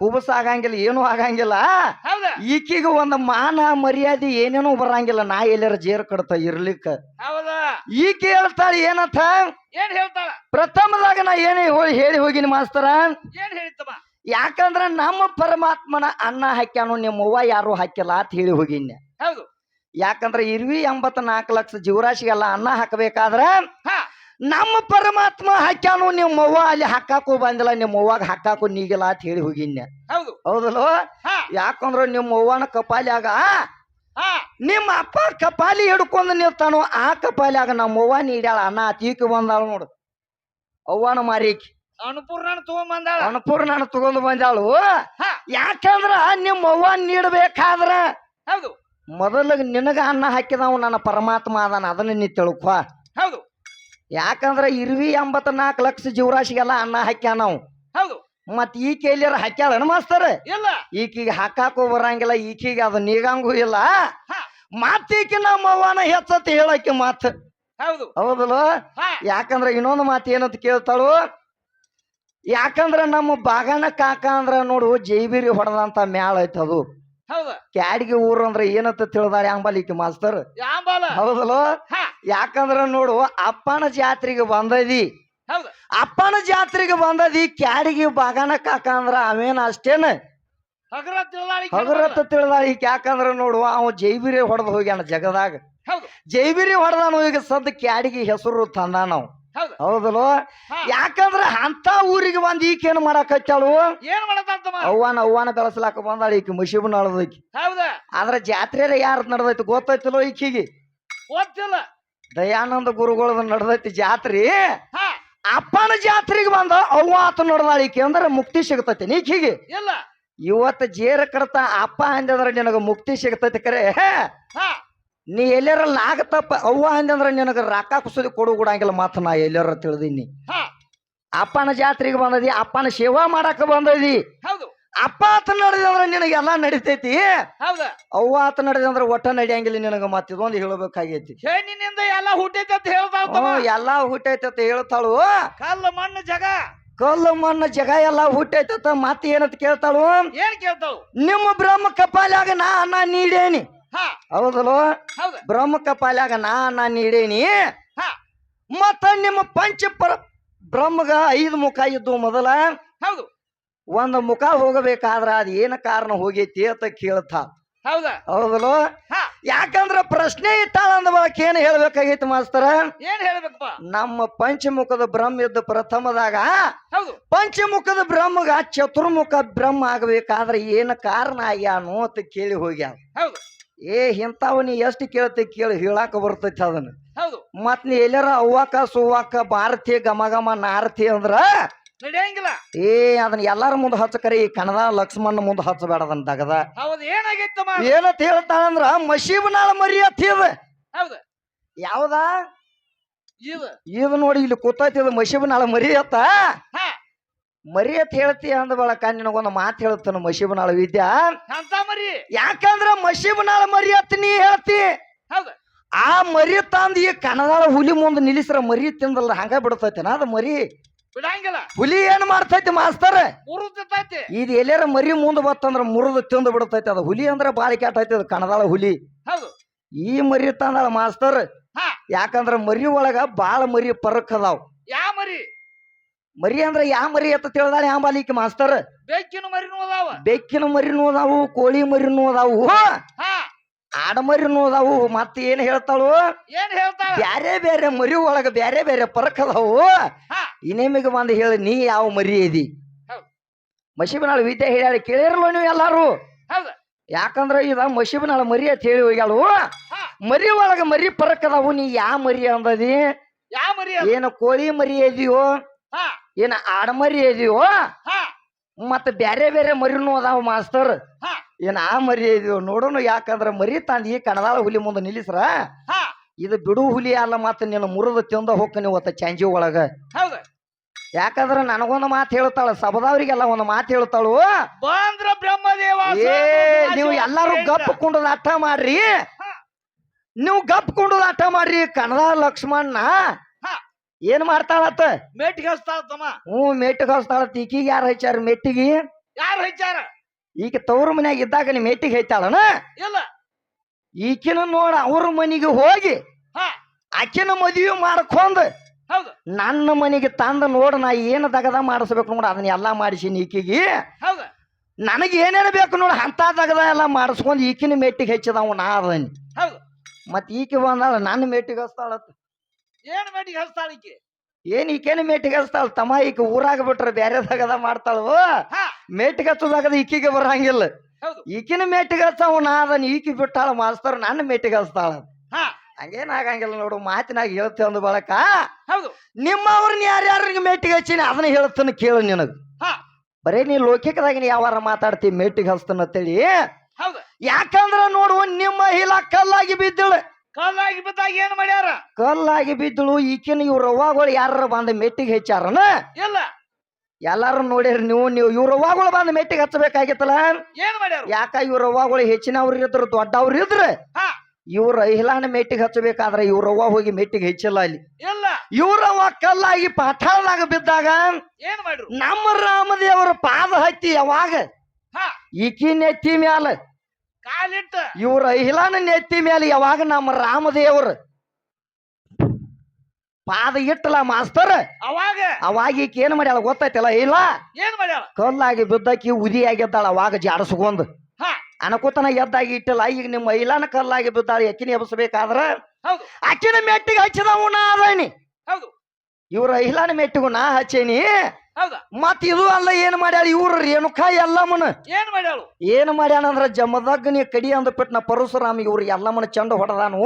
ಕುಬಸ ಆಗಂಗಿಲ್ಲ ಏನು ಆಗಂಗಿಲ್ಲ. ಈಕಿಗೆ ಒಂದ್ ಮಾನ ಮರ್ಯಾದೆ ಏನೇನೋ ಬರಂಗಿಲ್ಲ ನಾ ಎಲ್ಲಾರ ಜೇರ್ ಕಡತ ಇರ್ಲಿಕ್ಕ. ಈಕಿ ಈಕೆ ಹೇಳ್ತಾಳೆ ಏನಂತ? ಏನ್ ಹೇಳ್ತಾಳ? ಪ್ರಥಮದಾಗ ನಾ ಏನೇ ಹೇಳಿ ಹೋಗಿನಿ ಮಾಸ್ತರ? ಏನ್ ಹೇಳಿತಮ್ಮ ಯಾಕಂದ್ರ ನಮ್ಮ ಪರಮಾತ್ಮನ ಅನ್ನ ಹಾಕ್ಯಾನು ನಿಮ್ಮವ್ವ ಯಾರು ಹಾಕಿಲ್ಲ ಅಂತ ಹೇಳಿ ಹೋಗಿನ್ಯ ಹೌದು. ಯಾಕಂದ್ರೆ ಇರ್ವಿ ಎಂಬತ್ ನಾಲ್ಕು ಲಕ್ಷ ಜೀವರಾಶಿಗೆಲ್ಲ ಅನ್ನ ಹಾಕಬೇಕಾದ್ರ ನಮ್ಮ ಪರಮಾತ್ಮ ಹಾಕ್ಯಾನು ನಿಮ್ಮ ಅವ್ವ ಅಲ್ಲಿ ಹಾಕಾಕು ಬಂದಿಲ್ಲ ನಿಮ್ಮ ಅವ್ವಾಗ ಹಾಕಾಕು ನೀಗಿಲ್ಲ ಅಂತ ಹೇಳಿ ಹೋಗಿನ್ಯ ಹೌದು. ಹೌದಲ್ಲೋ? ಹಾ. ಯಾಕಂದ್ರ ನಿಮ್ಮ ಅವ್ವನ ಕಪಾಲ್ಯಾಗ ನಿಮ್ಮ ಅಪ್ಪ ಕಪಾಲಿ ಹಿಡ್ಕೊಂಡು ನಿಲ್ತಾನೋ ಆ ಕಪಾಲ್ಯಾಗ ನಮ್ಮವ್ವ ನೀಡ್ಯಾಳ ಅನ್ನ. ಅತೀಕ ಬಂದಾಳ ನೋಡು. ಅವ್ವನ ಮಾರಿಕಿ ಅನುಪೂರ್ಣ ತಗೊಂಬಂದಾಳ. ಅನ್ನಪೂರ್ಣ ತಗೊಂಡು ಬಂದಾಳು. ಯಾಕಂದ್ರ ನಿಮ್ಮ ಅವ್ವ ನೀಡ್ಬೇಕಾದ್ರ ಹೌದು. ಮೊದಲ ನಿನಗ ಅನ್ನ ಹಾಕಿದವ ನನ್ನ ಪರಮಾತ್ಮ ಅದಾನ ಅದನ್ನ ನೀ ತಿಳ್ಕೊ. ಹೌದು. ಯಾಕಂದ್ರ ಇರ್ವಿ ಎಂಬತ್ನಾಲ್ಕು ಲಕ್ಷ ಜೀವರಾಶಿಗೆಲ್ಲ ಅನ್ನ ಹಾಕ್ಯಾನ ನಾವು ಹೌದು. ಮತ್ ಈಕೆ ಎಲ್ಲಿಯಾರ ಹಾಕ್ಯಾಳ ಮಾಸ್ತರ? ಇಲ್ಲ. ಈಕಿಗೆ ಹಾಕಾಕೋ ಬರಂಗಿಲ್ಲ ಈಕಿಗೆ ಅದು ನೀಗಂಗೂ ಇಲ್ಲ. ಈಕೆ ನಮ್ಮ ಅವ್ವನ ಹೆಚ್ಚತ್ ಹೇಳಕ್ಕೆ ಮಾತ್. ಹೌದು. ಹೌದಲ್ಲ? ಹಾ. ಯಾಕಂದ್ರ ಇನ್ನೊಂದು ಮಾತು ಏನಂತ ಕೇಳ್ತಾಳು? ಯಾಕಂದ್ರ ನಮ್ಮ ಬಾಗಾನ ಕಾಕ ಅಂದ್ರ ನೋಡು ಜೈಬೀರಿ ಹೊಡೆದಂತ ಮ್ಯಾಲ ಐತ ಅದು. ಕ್ಯಾಡಿಗೆ ಊರು ಅಂದ್ರ ಏನಂತ ತಿಳಿದಾಳೆ ಈಕಿ ಮಾಸ್ತರ್? ಹೌದಲ್ಲ? ಯಾಕಂದ್ರ ನೋಡು ಅಪ್ಪನ ಜಾತ್ರೆಗೆ ಬಂದದಿ. ಅಪ್ಪನ ಜಾತ್ರೆಗೆ ಬಂದದಿ ಕ್ಯಾಡಿಗೆ ಬಾಗಾನ ಕಾಕ ಅಂದ್ರ ಅವೇನ ಅಷ್ಟೇನ? ಹಗರತ್ತ ತಿಳಿದಾಳ ಈಕ ಯಾಕಂದ್ರ ನೋಡು ಅವ ಜೈಬೀರಿ ಹೊಡೆದು ಹೋಗ್ಯಾನ ಜಗದಾಗ. ಜೈಬಿರಿ ಹೊಡೆದಾನು ಈಗ ಸದ್ ಕ್ಯಾಡಿಗೆ ಹೆಸರು ತಂದ ನಾವು ಹೌದು. ಹೌದಲ್ಲ ಹಾ. ಯಾಕಂದ್ರ ಅಂತ ಊರಿಗೆ ಬಂದ್ ಈಕೆ ಮಾಡಕ್ ಹಚ್ಚಾಳು ಏನ್ ಮಾಡತ್ತಮ್ಮ ಅವ್ವಾನ ಅವ್ವನ ಬೆಳೆಸಲಾಕ ಬಂದಾಳ ಈಕಿ ಮುಷಿಬ್ ನಳದೈಕಿ ಆದ್ರೆ ಆದ್ರ ಜಾತ್ರೆ ಯಾರ ನಡ್ದೈತಿ ಗೊತ್ತೈತಿಲೋ ಈಕಿಗೆ? ಗೊತ್ತಿಲ್ಲ. ದಯಾನಂದ ಗುರುಗಳದ ನಡ್ದೈತಿ ಜಾತ್ರಿ. ಅಪ್ಪನ ಜಾತ್ರೆಗೆ ಬಂದ ಅವ್ವ ಆತ ನಡ್ದಾಳ ಈಕೆ ಅಂದ್ರೆ ಮುಕ್ತಿ ಸಿಗತೈತಿ ಇಲ್ಲ. ಇವತ್ತು ಜೇರ ಕಡತ ಅಪ್ಪ ಅಂದ್ರೆ ನಿನಗ ಮುಕ್ತಿ ಸಿಗತೈತಿ ಕರೆ. ನೀ ಎಲ್ಲಾರ ನಾಗತಪ್ಪ? ಅವ್ವ ಅಂದ್ರೆ ನಿನಗ ರೊಕ್ಕ ಕುಸದಿ ಕೊಡು ಕೊಡಂಗಿಲ್ಲ ಮತ್ತೆ ನಾ ಎಲ್ಲಾರ ತಿಳಿದೀನಿ ಅಪ್ಪನ ಜಾತ್ರೆಗೆ ಬಂದದಿ ಅಪ್ಪನ ಸೇವಾ ಮಾಡಾಕ ಬಂದದಿ. ಹೌದು. ಅಪ್ಪ ಆತ ನಡೆದಂದ್ರ ನಿನಗೆಲ್ಲಾ ನಡಿತೈತಿ. ಹೌದ. ಅವ್ವ ಆತ ನಡೆದಂದ್ರೆ ಒಟ್ಟ ನಡಿಯಂಗಿಲ್ಲ ನಿನಗ ಮತ್ತ ಇದೊಂದು ಹೇಳ್ಬೇಕಾಗೈತಿ. ನಿನ್ನಿಂದ ಎಲ್ಲ ಹುಟ್ಟೈತೆ ಅಂತ ಹೇಳ್ತಾವ ಹ್ಮ್, ಎಲ್ಲಾ ಹುಟ್ಟೈತ ಅಂತ ಹೇಳ್ತಾಳು. ಕಲ್ಲು ಮಣ್ಣು ಜಗ. ಕಲ್ಲು ಮಣ್ಣು ಜಗ ಎಲ್ಲಾ ಹುಟ್ಟೈತ ಮತ್ತೆ ಏನಂತ ಕೇಳ್ತಾಳು? ಏನ್ ಕೇಳ್ತಾಳು? ನಿಮ್ಮ ಬ್ರಹ್ಮ ಕಪಾಲಾಗ ನಾ ಅನ್ನ ನೀಡೇನಿ. ಹಾ. ಹೌದಲ್ಲೋ? ಹೌದ. ಬ್ರಹ್ಮ ಕಪಾಲ್ಯಾಗ ನಾ ನಾನು ಮತ್ತ ನಿಮ್ಮ ಪಂಚ ಪರ ಬ್ರಹ್ಮಗ ಐದು ಮುಖ ಇದ್ದು ಮೊದಲ. ಹೌದು. ಒಂದು ಮುಖ ಹೋಗಬೇಕಾದ್ರ ಅದ ಏನ ಕಾರಣ ಹೋಗೈತಿ ಅಂತ ಕೇಳ್ತಾ. ಹೌದಲ್ಲ? ಯಾಕಂದ್ರ ಪ್ರಶ್ನೆ ಇಟ್ಟಾಳ ಅಂದ ಬಳಕ ಏನ್ ಹೇಳ್ಬೇಕಾಗೈತಿ ಮಾಸ್ತರ? ಏನ್ ಹೇಳ್ಬೇಕಪ್ಪ? ನಮ್ಮ ಪಂಚಮುಖದ ಬ್ರಹ್ಮ ಇದ್ದ ಪ್ರಥಮದಾಗ ಹೌದು. ಪಂಚಮುಖದ ಬ್ರಹ್ಮಗ ಚತುರ್ಮುಖ ಬ್ರಹ್ಮ ಆಗ್ಬೇಕಾದ್ರೆ ಏನ ಕಾರಣ ಆಗ್ಯಾನು ಅಂತ ಕೇಳಿ ಹೋಗ್ಯಾವ ಹೌದು. ಏ ಇಂಥವ್ ನೀ ಎಷ್ಟು ಕೇಳ್ತಿ ಕೇಳಿ ಹೇಳಾಕ ಬರ್ತೈತಿ ಅದನ್ನ. ಹೌದು. ಮತ್ ನೀ ಎಲ್ಲಾರ ಅವ್ವಾಕ ಸುವಾಕ ಭಾರತಿ ಗಮ ಗಮ ನಾರತಿ ಅಂದ್ರ? ನಡೆಯಂಗಿಲ್ಲ. ಏ ಅದನ್ನ ಎಲ್ಲಾರ ಮುಂದೆ ಹಚ್ಚಕರಿ ಈ ಕಣದ ಲಕ್ಷ್ಮಣ ಮುಂದೆ ಹಚ್ಚಬೇಡ ಅದನ್ನ ದಗದ. ಹೌದು ಹೇಳ್ತಾಳಂದ್ರ ಏನಂತ ನಾಳ ಮಶೀಬನಾಳ ಮರಿ ಮರಿಯತ್ತಿದ ಹೌದು. ಯಾವ್ದ? ಇದು. ಇದು ನೋಡಿ ಇಲ್ಲಿ ಕೂತೈತಿ ಇದು ಮಶೀಬನಾಳ ಮರಿ ಅತ್ತ? ಹಾ ಮರಿ ಅಂತ ಹೇಳ್ತಿ ಅಂದ ಬಳಕ ನಿನಗೊಂದು ಮಾತು ಹೇಳ್ತಾನ ಮಶೀಬನಾಳ ವಿದ್ಯಾ. ಅಂತ ಮರಿ? ಯಾಕಂದ್ರ ಮಶೀಬನಾಳ ಮರಿ ಅತ್ತ ನೀ ಹೇಳ್ತಿ? ಆ ಮರಿ ತಂದ ಈ ಕಣದಾಳ ಹುಲಿ ಮುಂದೆ ನಿಲ್ಲಿಸ್ರ ಮರಿ ತಿಂದಲ್ಲ ಹಂಗ ಬಿಡ್ತೈತೆನ? ಅದು ಮರಿ ಬಿಡಂಗಿಲ್ಲ. ಹುಲಿ ಏನ್ ಮಾಡ್ತೈತಿ ಮಾಸ್ತರ್? ಇದ್ ಇದು ಎಲ್ಲಾರ ಮರಿ ಮುಂದೆ ಬತ್ತಂದ್ರ ಮುರಿದು ತಿಂದು ಬಿಡ್ತೈತಿ. ಅದು ಹುಲಿ ಅಂದ್ರ ಬಾಳಿ ಕೆಟ್ಟೈತಿ ಅದು ಕಣದಾಳ ಹುಲಿ. ಹೌದು. ಈ ಮರಿ ತಂದಾಳ ಮಾಸ್ತರ್ ಯಾಕಂದ್ರ ಮರಿ ಒಳಗ ಬಾಳ ಮರಿ ಪರಕ್ ಅದಾವ್. ಯಾ ಮರಿ? ಮರಿ ಅಂದ್ರ ಯಾ ಮರಿ ಅಂತ ತಿಳಿದಾಳೆ ಯಾ ಬಾಲಿಕೆ ಮಾಸ್ತರ್? ಬೆಕ್ಕಿನ ಮರಿನೂ ಅದಾವ. ಬೆಕ್ಕಿನ ಮರಿನೂ ಅದಾವು ಕೋಳಿ ಮರಿನೂ ಅದಾವು. ಹಾ! ಆಡ ಮರಿನೂ ಅದಾವು. ಮತ್ತ ಏನ್ ಹೇಳ್ತಾಳು? ಏನ್ ಹೇಳ್ತಾಳ? ಬ್ಯಾರೆ ಬೇರೆ ಮರಿ ಒಳಗ ಬ್ಯಾರೆ ಬೇರೆ ಪರಕ್ ಅದಾವು. ಇನ್ನೇಮಿಗೆ ಬಂದು ಹೇಳಿ ನೀ ಯಾವ ಮರಿ ಇದಿ ಮಶಿಬನಾಳ ವಿದ್ಯೆ ಹೇಳ್ಯಾಳ ಕೇಳಿರಲ್ಲ ನೀವು ಎಲ್ಲಾರು? ಯಾಕಂದ್ರ ಇದ ಮಶಿಬನಾಳ ಮರಿ ಅಂತ ಹೇಳಿ ಹೋಗ್ಯಾಳು. ಮರಿ ಒಳಗ ಮರಿ ಪರಕ್ ಅದಾವು ನೀ ಯಾ ಮರಿ ಅಂದದಿ? ಯಾ ಮರಿ? ಏನು ಕೋಳಿ ಮರಿ ಇದೆಯೋ ಹಾ. ಏನ ಆಡಮರಿ ಇದೀವೋ? ಮತ್ತ ಬ್ಯಾರೆ ಬೇರೆ ಮರಿನೂ ಅದಾವ ಮಾಸ್ತರ್. ಏನ್ ಆ ಮರಿ ಇದೀವ ನೋಡೋಣ ಯಾಕಂದ್ರ ಮರಿ ತಂದ್ ಈ ಕಣದಾಳ ಹುಲಿ ಮುಂದೆ ನಿಲ್ಲಿಸ್ರ? ಇದು ಬಿಡು ಹುಲಿ ಅಲ್ಲ ಮತ್ತ ನೀನು ಮುರಿದ ತಿಂದ ಹೋಗ್ತಾನೆ ಇವತ್ತ ಚಾಂಜಿ ಒಳಗ. ಯಾಕಂದ್ರ ನನಗೊಂದು ಮಾತು ಹೇಳ್ತಾಳ ಸಬದವ್ರಿಗೆಲ್ಲ ಒಂದು ಮಾತು ಹೇಳ್ತಾಳು. ಬಂದ್ರ ಬ್ರಹ್ಮದೇವ ಏ ನೀವು ಎಲ್ಲಾರು ಗಪ್ ಕುಂಡದ ಮಾಡ್ರಿ. ನೀವು ಗಪ್ ಕುಂಡದ ಮಾಡ್ರಿ ಕನ್ನಡ ಲಕ್ಷ್ಮಣ್ಣ. ಏನ್ ಮಾಡ್ತಾಳತ್ತ? ಮೆಟ್ಟಿಗೆ ಹಚ್ತಾಳ ತಮ್ಮ. ಹ್ಞೂ ಮೆಟ್ಟಿಗೆ ಹಚ್ತಾಳ ಈಕಿಗೆ ಯಾರು ಹಚ್ಚಾರ ಮೆಟ್ಟಿಗೆ ಯಾರು ಹಚ್ಚಾರ ಈಕೆ ತವ್ರ ಮನ್ಯಾಗ ಇದ್ದಾಗ ನೀ ಮೆಟ್ಟಿಗೆ ಹೈತಾಳನ ಇಲ್ಲ. ಈಕಿನ ನೋಡ ಅವ್ರ ಮನೆಗೆ ಹೋಗಿ ಹಾ. ಆಕಿನ ಮದುವೆ ಮಾಡ್ಕೊಂಡ್ ಹೌದು. ನನ್ನ ಮನೆಗೆ ತಂದ ನೋಡ ನಾ ಏನು ದಗದ ಮಾಡಿಸ್ಬೇಕು ನೋಡ ಅದನ್ನ ಎಲ್ಲಾ ಮಾಡಿಸಿನಿ ಈಕಿಗೆ. ಹೌದು. ನನಗೆ ಏನೇನು ಬೇಕು ನೋಡ ಅಂತ ದಗದ ಎಲ್ಲ ಮಾಡಿಸ್ಕೊಂಡ್ ಈಕಿನ ಮೆಟ್ಟಿಗೆ ಹೆಚ್ಚಿದವ ನಾ ಅದನ್ನ ಹೌದು. ಮತ್ ಈಕೆ ಬಂದಾಳ ನನ್ನ ಮೆಟ್ಟಿಗೆ ಹಚ್ತಾಳತ್ತ ಏನ್ ಮೇಟಿಗೆ ಹಸ್ತಾಳ ಈಕಿ? ಏನ್ ಈಕೇನು ಮೇಟಿಗೆ ಹಚ್ತಾಳ ತಮ್ಮ ಈಕ ಊರಾಗ ಬಿಟ್ರೆ ಬೇರೆದಾಗದ ದಗದ ಮಾಡ್ತಾಳು ಹಾ. ಮೇಟಿಗೆ ಹಚ್ಚೋದಾಗದ ಈಕಿಗೆ ಬರಂಗಿಲ್ಲ. ಹೌದು. ಈಕಿನ ಮೇಟಿಗೆ ಹಚ್ಚವ ನಾ ಅದನ್ನ ಈಕಿ ಬಿಟ್ಟಾಳ ಮಾಸ್ತರ್ ನನ್ನ ಮೇಟಿಗೆ ಹಚ್ತಾಳ ಹಾ. ಹಂಗೇನ್ ಆಗಂಗಿಲ್ಲ ನೋಡು ಮಾತಿನಾಗ ಹೇಳ್ತೇವೆ ಅಂದ ಬಳಕ. ಹೌದು. ನಿಮ್ಮವ್ರನ್ನ ಯಾರ್ಯಾರಿಗೆ ಮೇಟಿಗೆ ಹಚ್ಚಿನಿ ಅದನ್ನ ಹೇಳ್ತೇನೆ ಕೇಳು ನಿನಗ. ಹಾ. ಬರೇ ನೀ ಲೌಕಿಕದಾಗ ನೀ ಯಾವಾರ ಮಾತಾಡ್ತಿ ಮೇಟಿಗೆ ಹಚ್ತಾನ ಅಂತೇಳಿ. ಹೌದು. ಯಾಕಂದ್ರ ನೋಡು ನಿಮ್ಮ ಹಿಲ ಕಲ್ಲಾಗಿ ಬಿದ್ದಳು ಕಲ್ಲಾಗಿ ಬಿದ್ದಾಗ ಏನ್ ಮಾಡ್ಯಾರ? ಕಲ್ಲಾಗಿ ಬಿದ್ದಳು ಈಕಿನ ಇವ್ರ ಅವ್ವಾಗಳು ಯಾರ ಬಂದ ಮೆಟ್ಟಿಗೆ ಹೆಚ್ಚಾರನ ಇಲ್ಲ. ಎಲ್ಲಾರು ನೋಡಿರಿ ನೀವು ನೀವು ಇವ್ರ ಅವ್ವಾಗಳು ಬಂದ ಮೆಟ್ಟಿಗೆ ಹಚ್ಚಬೇಕಾಗಿತ್ತಲ್ಲ? ಏನ್ ಮಾಡ್ಯಾರ? ಯಾಕ ಇವ್ರ ಅವ್ವಾಗಳು ಹೆಚ್ಚಿನವ್ರು ಇದ್ರು ದೊಡ್ಡವ್ರು ಇದ್ರೆ? ಹಾ. ಇವ್ರ ಅಹಿಲಾನ ಮೆಟ್ಟಿಗೆ ಹಚ್ಚಬೇಕಾದ್ರೆ ಇವ್ರವ್ವ ಹೋಗಿ ಮೆಟ್ಟಿಗೆ ಹೆಚ್ಚಿಲ್ಲ ಅಲ್ಲಿ. ಇಲ್ಲ. ಇವ್ರವ್ವ ಕಲ್ಲಾಗಿ ಪಾತಾಳದಾಗ ಬಿದ್ದಾಗ ಏನ್ ಮಾಡ್ರು? ನಮ್ಮ ರಾಮದೇವರ ಪಾದ ಹತ್ತಿ ಯಾವಾಗ? ಈಕಿನ ಎತ್ತಿ ನೆತ್ತಿ ಮ್ಯಾಲ ಕಾಲಿಟ್ಟ. ಇವ್ರ ನೆತ್ತಿ ಮೇಲೆ ಯಾವಾಗ ನಮ್ಮ ರಾಮದೇವ್ರ ಪಾದ ಇಟ್ಟಲ್ಲ ಮಾಸ್ತರ್? ಅವಾಗ. ಅವಾಗ ಈಕೇನ್ ಏನ್ ಮಾಡ್ಯಾಳ ಗೊತ್ತಾಯ್ತಲ್ಲ? ಇಲ್ಲ. ಏನ್ ಮಾಡ್ಯಾಳ? ಕಲ್ಲಾಗಿ ಬಿದ್ದಕಿ ಉದಿ ಆಗಿದ್ದಾಳ ಅವಾಗ ಜಾಡಸ್ಕೊಂಡ್. ಅನಕೂತನ ಎದ್ದಾಗಿ ಇಟ್ಟಿಲ್ಲ. ಈಗ ನಿಮ್ಮ ಮಹಿಳಾನ ಕಲ್ಲಾಗಿ ಬಿದ್ದಾಳ ಎಕ್ಕಿನ ಎಬ್ಸಬೇಕಾದ್ರ? ಅಕ್ಕಿನ ಮೆಟ್ಟಿಗೆ ಹಚ್ಚಿದವು ನಾ ಅದೇನಿ ಹೌದು. ಇವ್ರ ಅಹಿಲಾನ ಮೆಟ್ಟಿಗೂ ನಾ ಹಚ್ಚೇನಿ. ಹೌದಾ? ಮತ್ ಇದು ಅಲ್ಲ ಏನ್ ಮಾಡ್ಯಾಳ ಇವ್ರ ರೇಣುಕಾ ಎಲ್ಲಮ್ಮನ? ಏನ್ ಮಾಡ್ಯಾಳು? ಏನ್ ಮಾಡ್ಯಾನಂದ್ರ ಜಮದಗ್ನಿ ಕಡಿ ಅಂದ್ಬಿಟ್ಟು ನಾ ಪರಶುರಾಮ ಇವ್ರ ಎಲ್ಲಮ್ಮನ ಚಂಡ ಹೊಡೆದಾನು.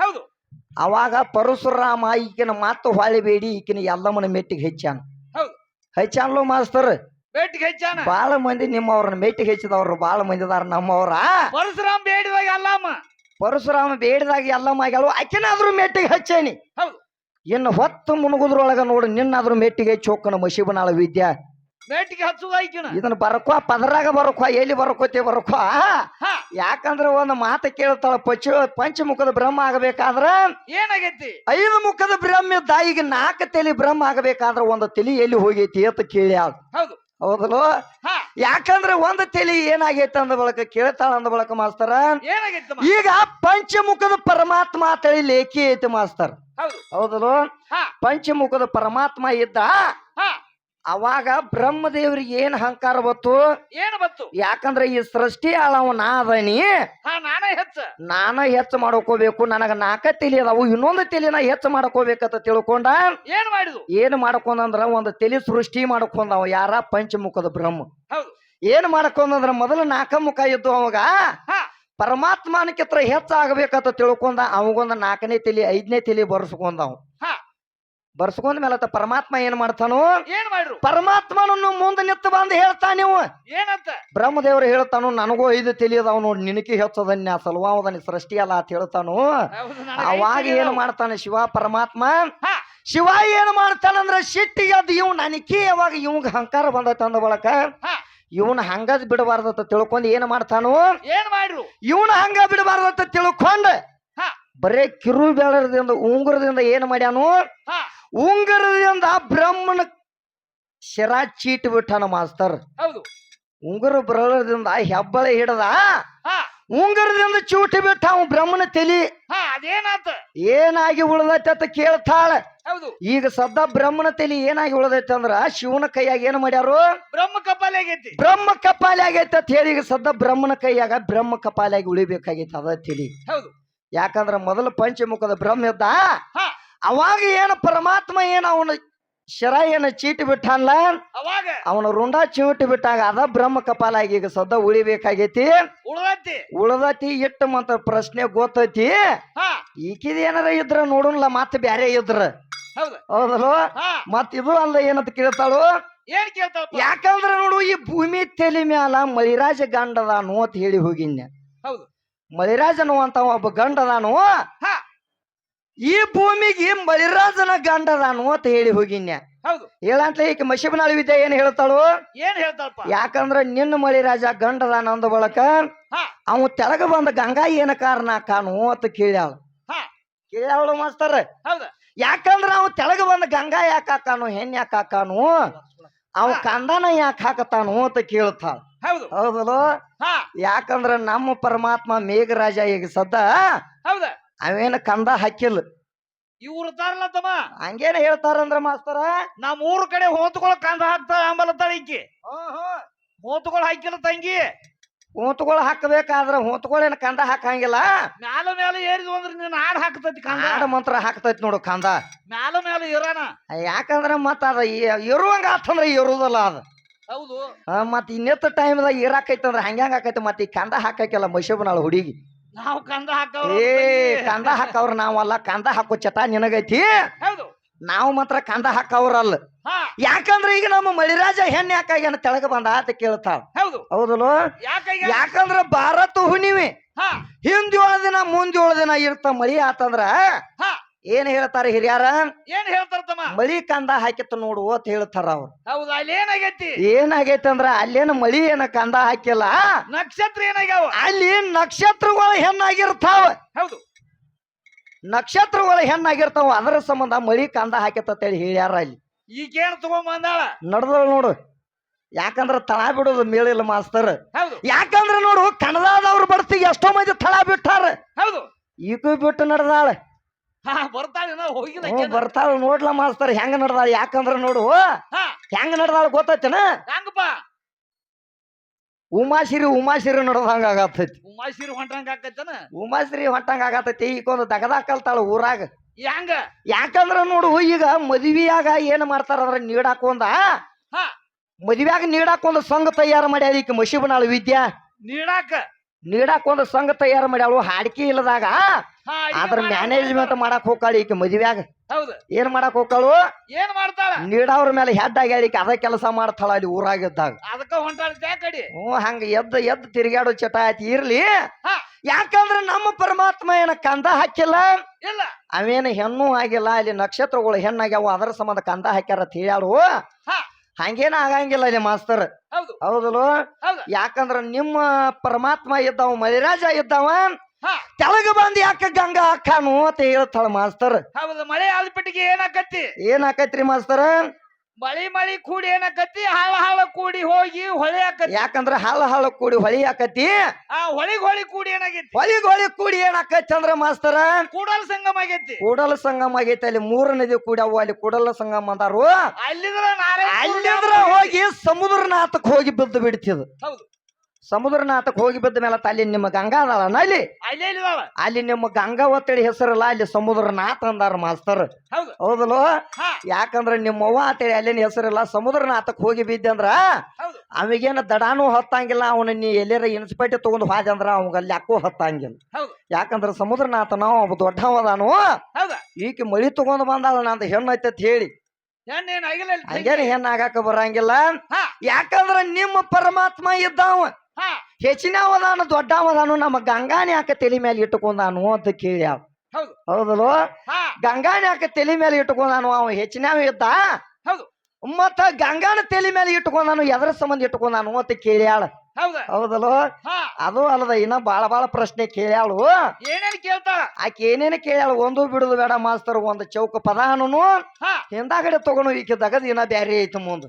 ಹೌದು. ಅವಾಗ ಪರಶುರಾಮ ಈಕಿನ ಮಾತು ಹೊಳಿಬೇಡಿ ಈಕಿನ ಎಲ್ಲಮ್ಮನ ಮೆಟ್ಟಿಗೆ ಹೆಚ್ಚಾನ. ಹೌದು. ಹೆಚ್ಚಾನ್ಲು ಮಾಸ್ತರ್? ಬೇಟಿಗೆ ಹೆಚ್ಚಾನ? ಬಾಳ ಮಂದಿ ನಿಮ್ಮವ್ರನ್ನ ಮೆಟ್ಟಿಗೆ ಹೆಚ್ಚಿದವ್ರು ಬಾಳ ಮಂದಿ ಅದಾರ ನಮ್ಮವ್ರ. ಪರಶುರಾಮ್ ಬೇಡಿದಾಗ ಎಲ್ಲಮ್ಮ? ಪರಶುರಾಮ ಬೇಡಿದಾಗ ಎಲ್ಲಮ್ಮ ಆಗ್ಯಾಳು ಆಕಿನಾದ್ರೂ ಮೆಟ್ಟಿಗೆ ಹಚ್ಚೇನಿ. ಹೌದು. ಇನ್ನು ಹೊತ್ತು ಮುಣಗುದ್ರೊಳಗ ನೋಡು ನಿನ್ನಾದ್ರೂ ಮೆಟ್ಟಿಗೆ ಚೋಕನ ಮಶಿಬನಾಳ ವಿದ್ಯಾ. ಮೆಟ್ಟಿಗೆ ಹಚ್ಚುದಾಯ್ಕಿನ ಇದನ್ನ ಬರಕೋ ಪದರಾಗ ಬರಕೋ ಎಲ್ಲಿ ಬರಕೋತಿ ಬರಕೋ ಯಾಕಂದ್ರೆ ಒಂದು ಮಾತು ಕೇಳ್ತಾಳ ಪಂಚ ಪಂಚಮುಖದ ಬ್ರಹ್ಮ ಆಗಬೇಕಾದ್ರ ಏನಾಗೈತಿ? ಐದು ಮುಖದ ಬ್ರಹ್ಮ ಇದ್ದ ಈಗ ನಾಲ್ಕು ತಲೆ ಬ್ರಹ್ಮ ಆಗಬೇಕಾದ್ರ ಒಂದು ತಲೆ ಎಲ್ಲಿ ಹೋಗೈತಿ ಅಂತ ಕೇಳ್ಯಾಳ. ಹೌದು. ಹೌದಲ್ಲೋ ಯಾಕಂದ್ರೆ ಒಂದ್ ತಿಳಿ ತಲೆ ಏನಾಗೈತೆ ಅಂದ ಬಳಕ ಕೇಳ್ತಾಳ ಅಂದ ಬಳಕ ಮಾಸ್ತರ? ಈಗ ಪಂಚಮುಖದ ಪರಮಾತ್ಮ ತಳಿ ಲೇಖಿ ಐತಿ ಮಾಸ್ತರ್. ಹೌದು. ಹೌದಲ್ಲೋ ಹಾ. ಪಂಚಮುಖದ ಪರಮಾತ್ಮ ಇದ್ದ ಅವಾಗ ಬ್ರಹ್ಮದೇವ್ರಿಗೆ ಏನ್ ಅಹಂಕಾರ ಬತ್ತು ಏನು ಬತ್ತು ಯಾಕಂದ್ರೆ ಈ ಸೃಷ್ಟಿ ಆಳವ ನಾ ಅದನಿ. ಹಾ ನಾನೇ ಹೆಚ್ಚ. ನಾನ ಹೆಚ್ಚು ಮಾಡ್ಕೋಬೇಕು. ನನಗ ನಾಲ್ಕ ತಿಳಿಯದವು ಅದಾವು. ಇನ್ನೊಂದು ತಲೆನ ಹೆಚ್ಚು ಮಾಡ್ಕೋಬೇಕಂತ ತಿಳ್ಕೊಂಡ ಏನ್ ಮಾಡಿದ್ವು? ಏನ್ ಮಾಡ್ಕೊಂಡಂದ್ರ ಒಂದು ತಲೆ ಸೃಷ್ಟಿ ಮಾಡ್ಕೊಂಡವ. ಯಾರ? ಪಂಚಮುಖದ ಬ್ರಹ್ಮ. ಹೌದು. ಏನ್ ಮಾಡ್ಕೊಂಡಂದ್ರ ಮೊದಲು ನಾಲ್ಕ ಮುಖ ಇದ್ದು ಅವಾಗ. ಹಾ. ಪರಮಾತ್ಮನಕಿತ್ರ ಹೆಚ್ಚಾಗಬೇಕಂತ ತಿಳ್ಕೊಂಡ ಅವಗೊಂದು ನಾಲ್ಕನೇ ತಲೆ ಐದನೇ ತಲೆ ಬರ್ಸ್ಕೊಂಡವ್. ಹಾ. ಬರ್ಸ್ಕೊಂಡ ಮೇಲೆ ಆತ ಪರಮಾತ್ಮ ಏನ್ ಮಾಡ್ತಾನು? ಏನ್ ಮಾಡ್ರು? ಪರಮಾತ್ಮನನ್ನು ಮುಂದೆ ನಿತ್ತ ಬಂದು ಹೇಳ್ತಾನ ನೀವು. ಏನಂತ? ಬ್ರಹ್ಮದೇವರು ಹೇಳ್ತಾನು ನನಗೂ ಐದು ತಿಳಿಯದವ್ ನೋಡಿ ನಿನಕಿ ಹೆಚ್ಚದನ್ನ ಸಲುವಾವದನ್ನ ಸೃಷ್ಟಿ ಅಲ್ಲ ಅಂತ ಹೇಳ್ತಾನು. ಅವಾಗ ಏನ್. ಮಾಡ್ತಾನೆ ಶಿವ ಪರಮಾತ್ಮ? ಶಿವ ಏನ್ ಮಾಡ್ತಾನಂದ್ರ ಶಿಟ್ಟಿ ಅದು ಇವ್ ನನಕಿ ಅವಾಗ ಇವಂಗ ಅಹಂಕಾರ ಬಂದೈತೆ ಅಂದ ಬಳಕ. ಇವನ್ ಇವನ ಹಂಗದ್ ತಿಳ್ಕೊಂಡು ತಿಳ್ಕೊಂಡ್ ಏನ್ ಮಾಡ್ತಾನು? ಏನ್ ಮಾಡ್ರು? ಇವನ ಹಂಗ ಬಿಡಬಾರ್ದಂತ ತಿಳ್ಕೊಂಡ್ ಬರೇ ಕಿರು ಬೇಳದಿಂದ ಉಂಗುರದಿಂದ ಏನ್ ಮಾಡ್ಯಾನು? ಉಂಗುರದಿಂದ ಬ್ರಹ್ಮನ ಶಿರ ಚೀಟ್ ಬಿಟ್ಟಾನ ಮಾಸ್ತರ್. ಹೌದು. ಉಂಗುರ ಬೆರಳದಿಂದ ಹೆಬ್ಬಳೆ ಹಿಡದ. ಉಂಗುರದಿಂದ ಚೂಟಿ ಬಿಟ್ಟ ಅವ ಬ್ರಹ್ಮನ ತಲಿ. ಅದೇನಾತ? ಏನಾಗಿ ಉಳ್ದೈತೆ ಅಂತ ಕೇಳ್ತಾಳ. ಹೌದು. ಈಗ ಸದ್ದ ಬ್ರಹ್ಮನ ತಲಿ ಏನಾಗಿ ಉಳ್ದೈತೆ ಅಂದ್ರ ಶಿವನ ಕೈಯಾಗ ಏನ್ ಮಾಡ್ಯಾರು? ಬ್ರಹ್ಮ ಕಪಾಲಿ ಆಗೈತಿ ಬ್ರಹ್ಮ ಕಪಾಲಿ ಆಗೈತೆ ಅಂತ ಹೇಳಿ ಈಗ ಸದ್ದ ಬ್ರಹ್ಮನ ಕೈಯಾಗ ಬ್ರಹ್ಮ ಕಪಾಲಿಯಾಗಿ ಉಳಿಬೇಕಾಗೈತೆ ಅದ ತಲಿ. ಹೌದು. ಯಾಕಂದ್ರ ಮೊದಲು ಪಂಚಮುಖದ ಬ್ರಹ್ಮ ಇದ್ದ. ಅವಾಗ ಏನು ಪರಮಾತ್ಮ ಏನು ಅವನ ಶಿರ ಏನು ಚೀಟಿ ಬಿಟ್ಟಲ್ಲ ಅವಾಗ. ಅವನ ರುಂಡ ಚೀಟಿ ಬಿಟ್ಟಾಗ ಅದ ಬ್ರಹ್ಮ ಕಪಾಲಾಗಿ ಈಗ ಸದ್ದ ಉಳಿಬೇಕಾಗೈತಿ. ಉಳದತಿ. ಉಳ್ದತಿ ಇಟ್ಟ ಮತ್ತ ಪ್ರಶ್ನೆ ಗೊತ್ತೈತಿ. ಈಕಿದ ಏನಾರ ಇದ್ರ ನೋಡೋಣಲ್ಲ ಮತ್ತೆ ಬ್ಯಾರೆ ಇದ್ರ. ಹೌದು. ಹೌದಲ್ವ? ಮತ್ ಇದು ಅಲ್ಲ ಏನಂತ ಕೇಳ್ತಾಳು? ಯಾಕಂದ್ರ ನೋಡು ಈ ಭೂಮಿ ತೆಲಿ ಮ್ಯಾಲ ಮಳಿರಾಜ ಗಂಡದಾನು ಅಂತ ಹೇಳಿ ಹೋಗಿನ್ಯ. ಹೌದು. ಮಳಿರಾಜನು ಅನ್ನುವಂತ ಒಬ್ಬ ಗಂಡದಾನು ಈ ಭೂಮಿಗೆ ಮಳಿರಾಜನ ಗಂಡದಾನು ಅಂತ ಹೇಳಿ ಹೋಗಿನ್ಯ. ಹೌದು. ಹೇಳಂತ ಈಕೆ ಮಶಿಬನಾಳ ವಿದ್ಯೆ ಏನ್ ಹೇಳ್ತಾಳು? ಏನ್ ಹೇಳ್ತಾಳಪ್ಪ? ಯಾಕಂದ್ರ ನಿನ್ನ ಮಳಿರಾಜ ಗಂಡದಾನ ಅಂದ ಬಳಕ ಅವ ತೆಳಗ ಬಂದ ಗಂಗಾ ಏನ ಕಾರಣ ಕಾನು ಅಂತ ಕೇಳ್ಯಾಳ. ಕೇಳ್ಯಾವಳು ಮಾಸ್ತರ. ಯಾಕಂದ್ರ ಅವ ತೆಳಗ ಬಂದ ಗಂಗಾ ಯಾಕ ಹಾಕಾನು ಹೆಣ್ ಯಾಕ ಹಾಕಾನು ಅವ ಕಂದನ ಯಾಕೆ ಹಾಕತಾನು ಅಂತ ಕೇಳ್ತಾಳ. ಹೌದು. ಹೌದಲ್ಲ? ಯಾಕಂದ್ರ ನಮ್ಮ ಪರಮಾತ್ಮ ಮೇಘರಾಜ ಈಗ ಸದ್ದ ಹೌದ. ಅವೇನ ಕಂದ ಹಾಕಿಲ್ಲ. ಇವ್ರು ತಾರಲ್ಲ ತಮ್ಮ ಹಂಗೇನ ಹೇಳ್ತಾರಂದ್ರ ಮಾಸ್ತರ? ನಮ್ ಊರ್ ಕಡೆ ಹೋತ್ಕೊಳ ಕಂದ ಹಾಕ್ತಾಳ ಅಂಬಲತ್ತಾಳ ಈಕಿ. ಹೋತ್ಕೊಳ ಹಾಕಿಲ್ಲ ತಂಗಿ. ಹೂತ್ಗಳು ಹಾಕಬೇಕಾದ್ರ ಹೂತ್ಗಳೇನ ಕಂದ ಹಾಕಂಗಿಲ್ಲ? ಮ್ಯಾಲ ಮ್ಯಾಲ ಏರಿದ್ವು ಅಂದ್ರೆ ನೀನ್ ಹಾಡ್ ಹಾಕ್ತೈತಿ ಕಂದ. ಆಡ ಮಂತ್ರ ಹಾಕ್ತೈತಿ ನೋಡು ಕಂದ. ಮ್ಯಾಲ ಮ್ಯಾಲ ಇರಾನ. ಯಾಕಂದ್ರ ಮತ್ತ ಅದ ಇರುವಂಗ ಆತಂದ್ರ ಇರುದಲ್ಲ ಅದ. ಹೌದು. ಮತ್ತ ಮತ್ ಇನ್ನೆತ್ತ ಟೈಮ್ದಾಗ ಇರಾಕೈತಂದ್ರ ಹಂಗ್ಯಾಂಗ ಆಕೈತಿ ಮತ್ ಈ ಕಂದ ಹಾಕಕ್ಕೆಲ್ಲ ಮಶಬನಾಳ ಹುಡುಗಿ. ನಾವು ಕಂದ ಹಾಕವ ಏ ಕಂದ ಹಾಕವ್ರ ನಾವಲ್ಲ ಕಂದ ಹಾಕೋ ಚಟ ನಿನಗೈತಿ? ಹೌದು. ನಾವು ಮಾತ್ರ ಕಂದ ಹಾಕವ್ರಲ್ಲ. ಯಾಕಂದ್ರೆ ಯಾಕಂದ್ರ ಈಗ ನಮ್ಮ ಮಳಿರಾಜ ಹೆಣ್ಣು ಯಾಕಾಗ್ಯಾನ ತೆಳಗ ಬಂದ ಅಂತ ಕೇಳ್ತಾಳ. ಹೌದು. ಯಾಕಂದ್ರ ಭಾರತ ಹುಣ್ಣಿಮೆ. ಹಿಂದ್ ಏಳು ದಿನ ಮುಂದ್ ಏಳು ದಿನ ಇರ್ತ ಮಳಿ ಆತಂದ್ರ ಏನ್ ಹೇಳ್ತಾರ ಹಿರಿಯಾರ? ಏನ್ ಹೇಳ್ತಾರ ತಮ್ಮ? ಮಳಿ ಕಂದ ಹಾಕಿತ್ತು ನೋಡು ಅಂತ ಹೇಳ್ತಾರ ಅವ್ರು. ಹೌದು ಅಲ್ಲಿ ಏನಾಗೈತಿ? ಏನಾಗೈತಿ ಅಂದ್ರ ಅಲ್ಲೇನು ಮಳಿ ಏನ ಕಂದ ಹಾಕಿಲ್ಲ? ನಕ್ಷತ್ರ ಏನಾಗ್ಯಾವ? ಅಲ್ಲಿ ನಕ್ಷತ್ರಗಳು ಹೆಣ್ಣಾಗಿರ್ತಾವ. ಹೌದು. ನಕ್ಷತ್ರಗಳು ಹೆಣ್ಣಾಗಿರ್ತಾವ ಅದರ ಸಂಬಂಧ ಮಳಿ ಕಂದ ಹಾಕಿತ್ತಂತೇಳಿ ಹೇಳ್ಯಾರ ಅಲ್ಲಿ. ಈಗೇನ್ ತಗೊಂಡ್ ಬಂದಾಳ? ನಡ್ದಳ ನೋಡು. ಯಾಕಂದ್ರ ತಳ ಬಿಡೋದು ಮೇಳಿಲ್ಲ ಮಾಸ್ತರ್. ಯಾಕಂದ್ರ ನೋಡು ಕನ್ನಡದವ್ರ ಬರ್ತಿ ಎಷ್ಟೋ ಮಂದಿ ತಳ ಬಿಟ್ಟಾರ. ಹೌದು. ಈಗೂ ಬಿಟ್ಟು ನಡ್ದಾಳ. ಹಾ ಬರ್ತಾಳ ಹೋಗಿಲ್ಲ ಹ್ಞೂ ಆಕೇನ. ಬರ್ತಾಳ ನೋಡ್ಲ ಮಾಸ್ತರ್ ಹೆಂಗ ನಡ್ದಾಳ ಯಾಕಂದ್ರ ನೋಡು. ಹಾ. ಹೆಂಗ ನಡ್ದಾಳ ಗೊತ್ತೈತನ? ಹೆಂಗಪ್ಪ? ಉಮಾಶ್ರೀ ಉಮಾಶಿರಿ ನಡ್ದಂಗ ಆಗತೈತಿ ಉಮಾಶ್ರೀ ಹೊಂಟಂಗ ಆಕೈತನ? ಉಮಾಶ್ರೀ ಹೊಂಟಂಗ ಆಗತೈತಿ ಈಗೊಂದು ದಗದಾಕಲ್ತಾಳ ಊರಾಗ. ಹೆಂಗ? ಯಾಕಂದ್ರ ನೋಡು ಈಗ ಮದ್ವಿಯಾಗ ಏನ್ ಮಾಡ್ತಾರ ಅದ್ರ ನೀಡಾಕೊಂದ? ಹಾ. ಮದ್ವ್ಯಾಗ ನೀಡಾಕೊಂದ ಸಂಘ ತಯಾರು ಮಾಡ್ಯಾರ ಈಕ ಮಶಿಬನಾಳ ವಿದ್ಯಾ. ನೀಡಾಕ? ನೀಡಾಕೊಂದ ಸಂಘ ತಯಾರು ಮಾಡ್ಯಾಳು ಹಾಡಿಕೆ ಇಲ್ಲದಾಗ ಅದ್ರ ಮ್ಯಾನೇಜ್ಮೆಂಟ್ ಮಾಡಕ್ ಹೋಗಾಳಿ ಈಕೆ ಮದುವೆಯಾಗ. ಹೌದು. ಏನ್ ಮಾಡಕ್ ಹೋಗಾಳು ಏನ್ ಮಾಡ್ತಾಳ? ನೀಡವ್ರ ಮೇಲೆ ಹೆಡ್ ಆಗ್ಯಾಳ ಈಕೆ ಅದ ಕೆಲಸ ಮಾಡ್ತಾಳ ಅಲ್ಲಿ ಊರಾಗಿದ್ದಾಗ. ಅದಕ್ಕ ಹೊಂಟಾಳ ತ್ಯಾ ಕಡಿ ಹ್ಞೂ ಹಂಗ ಎದ್ದು ಎದ್ದು ತಿರುಗಾಡೋ ಚಟ ಆಯ್ತು ಇರ್ಲಿ. ಯಾಕಂದ್ರೆ ನಮ್ಮ ಪರಮಾತ್ಮ ಏನ ಕಂದ ಹಾಕಿಲ್ಲ? ಇಲ್ಲ. ಅವೇನು ಹೆಣ್ಣು ಆಗಿಲ್ಲ ಅಲ್ಲಿ ನಕ್ಷತ್ರಗಳು ಹೆಣ್ಣಾಗ್ಯಾವ ಅದರ ಸಂಬಂಧ ಕಂದ ಹಾಕ್ಯಾರ ಹಾ. ಹಂಗೇನ ಆಗಂಗಿಲ್ಲ ಇಲ್ಲಿ ಮಾಸ್ತರ್. ಹೌದು. ಹೌದಲ್ಲ? ಹೌದು. ಯಾಕಂದ್ರ ನಿಮ್ಮ ಪರಮಾತ್ಮ ಇದ್ದಾವ ಮಳಿರಾಜ ಇದ್ದಾವ ಹಾ. ತೆಳಗ ಬಂದ್ ಯಾಕ ಗಂಗಾ ಹಾಕಾನು ಅಂತ ಹೇಳ್ತಾಳ ಮಾಸ್ತರ್. ಹೌದು ಮಳೆ ಆಲ್ಪಟ್ಟಿಗೆ ಏನಾಕತ್ತಿ? ಏನ್ ಆಕೈತ್ರಿ ಮಾಸ್ತರ್? ಮಳಿ ಮಳಿ ಕೂಡಿ ಏನಕತಿ ಹಾಳ ಹಾಳ ಕೂಡಿ ಹೋಗಿ ಹೊಳೆ ಹಾಕತಿ ಯಾಕಂದ್ರ ಹಾಳ ಹಾಳ ಕೂಡಿ ಹೊಳಿ ಆಕತಿ ಆ ಹೊಳಿಗ್ ಹೊಳಿ ಕೂಡಿ ಏನಾಗೈತಿ? ಹೊಳಿಗ್ ಹೊಳಿ ಕೂಡಿ ಏನಾಕೈತಿ ಅಂದ್ರ ಮಾಸ್ತರ? ಕೂಡಲ ಸಂಗಮ ಆಗೈತಿ. ಕೂಡಲ ಸಂಗಮ ಆಗೈತಿ. ಅಲ್ಲಿ ಮೂರು ನದಿ ಕೂಡ್ಯಾವು ಅಲ್ಲಿ ಕೂಡಲ ಸಂಗಮ ಅಂದಾರು. ಅಲ್ಲಿದ್ರ ನಾರಾಯಣ ಅಲ್ಲಿದ್ರ ಹೋಗಿ. ಸಮುದ್ರನಾಥಕ್ ಹೋಗಿ ಬಿದ್ದು ಬಿಡ್ತಿದ್. ಹೌದು. ಸಮುದ್ರನಾಥಕ್ ಹೋಗಿ ಬಿದ್ದ ಮೇಲೆ ಅಲ್ಲಿ ನಿಮ್ಮ ಗಂಗಾ ಅದಲ್ಲ ಅಲ್ಲಿ? ಅಲ್ಲೇ ಅಲ್ಲಿ ನಿಮ್ಮ ಗಂಗಾ ಒತ್ತಡಿ ಹೆಸರಲ್ಲ ಅಲ್ಲಿ ಸಮುದ್ರನಾಥ ಅಂದಾರ ಮಾಸ್ತರ್. ಹೌದು. ಹೌದಲ್ಲೋ? ಹಾ. ಯಾಕಂದ್ರ ನಿಮ್ಮ ಅವ್ವ ಅಂತೇಳಿ ಅಲ್ಲಿನ ಹೆಸರಿಲ್ಲ ಸಮುದ್ರನಾಥಕ್ ಹೋಗಿ ಬಿದ್ದೆ ಅಂದ್ರ ಹೌದು. ಅವಿಗೇನ ದಡಾನು ಹತ್ತಂಗಿಲ್ಲ ಅವನ ನೀ ಎಲ್ಲಿರ ಇನ್ಸ್ಪೆಕ್ಟರ್ ತಗೊಂಡು ಹೋದೆ ಅಂದ್ರ ಅವಾಗ ಅಲ್ಲಿ ಯಾಕೋ ಹತ್ತಂಗಿಲ್ಲ. ಹೌದು. ಯಾಕಂದ್ರ ಸಮುದ್ರನಾಥ ನಾವು ಒಬ್ಬ ದೊಡ್ಡವದಾನು ಹೌದ. ಈಕೆ ಮಳಿ ತಗೊಂಡ್ ಬಂದಾಳ ನಂದು ಹೆಣ್ಣು ಐತೆ ಅಂತ ಹೇಳಿ. ಹೆಣ್ಣು ಹೆಣ್ಣಾಗಕ್ಕ ಆಗಿಲ್ಲ ಅಲ್ಲಿ. ಹಂಗೇನ ಹೆಣ್ಣು ಆಗಾಕ ಬರಂಗಿಲ್ಲ? ಹಾ. ಯಾಕಂದ್ರ ನಿಮ್ಮ ಪರಮಾತ್ಮ ಇದ್ದಾವ. ಹೆಚ್ಚಿನವದಾನು ದೊಡ್ಡವದಾನು ನಮ್ಮ ಗಂಗಾನ ಯಾಕೆ ತಲೆ ಮೇಲೆ ಇಟ್ಟುಕೊಂಡಾನು ಅಂತ ಕೇಳ್ಯಾವ. ಹೌದು. ಹೌದಲ್ಲೋ? ಹಾ. ಗಂಗಾನ ಯಾಕೆ ತಲೆ ಮೇಲೆ ಇಟ್ಟುಕೊಂಡಾನು? ಅವ ಹೆಚ್ಚಿನವ ಇದ್ದ? ಮತ್ತ ಗಂಗಾನ ತಲೆ ಮೇಲೆ ಇಟ್ಟುಕೊಂಡಾನು ಎದರ ಸಂಬಂಧ ಇಟ್ಟುಕೊಂಡಾನು ಅಂತ ಕೇಳ್ಯಾಳ. ಹೌದ. ಹೌದಲ್ಲೋ? ಹಾ. ಅದು ಅಲ್ಲದ ಇನ್ನ ಬಾಳ ಬಾಳ ಪ್ರಶ್ನೆ ಕೇಳ್ಯಾಳು. ಏನೇನು ಕೇಳ್ತಾಳ ಆಕೆ ಏನೇನು ಕೇಳ್ಯಾಳು? ಒಂದು ಬಿಡುದು ಬೇಡ ಮಾಸ್ತರ್ ಒಂದು ಚೌಕ ಪದಾನು ಹಿಂದಾಗಡೆ ತಗೊಂಡು ಈಕೆ ದಗದ ಇನ್ನ ಬ್ಯಾರೆ ಐತಿ ಮುಂದ.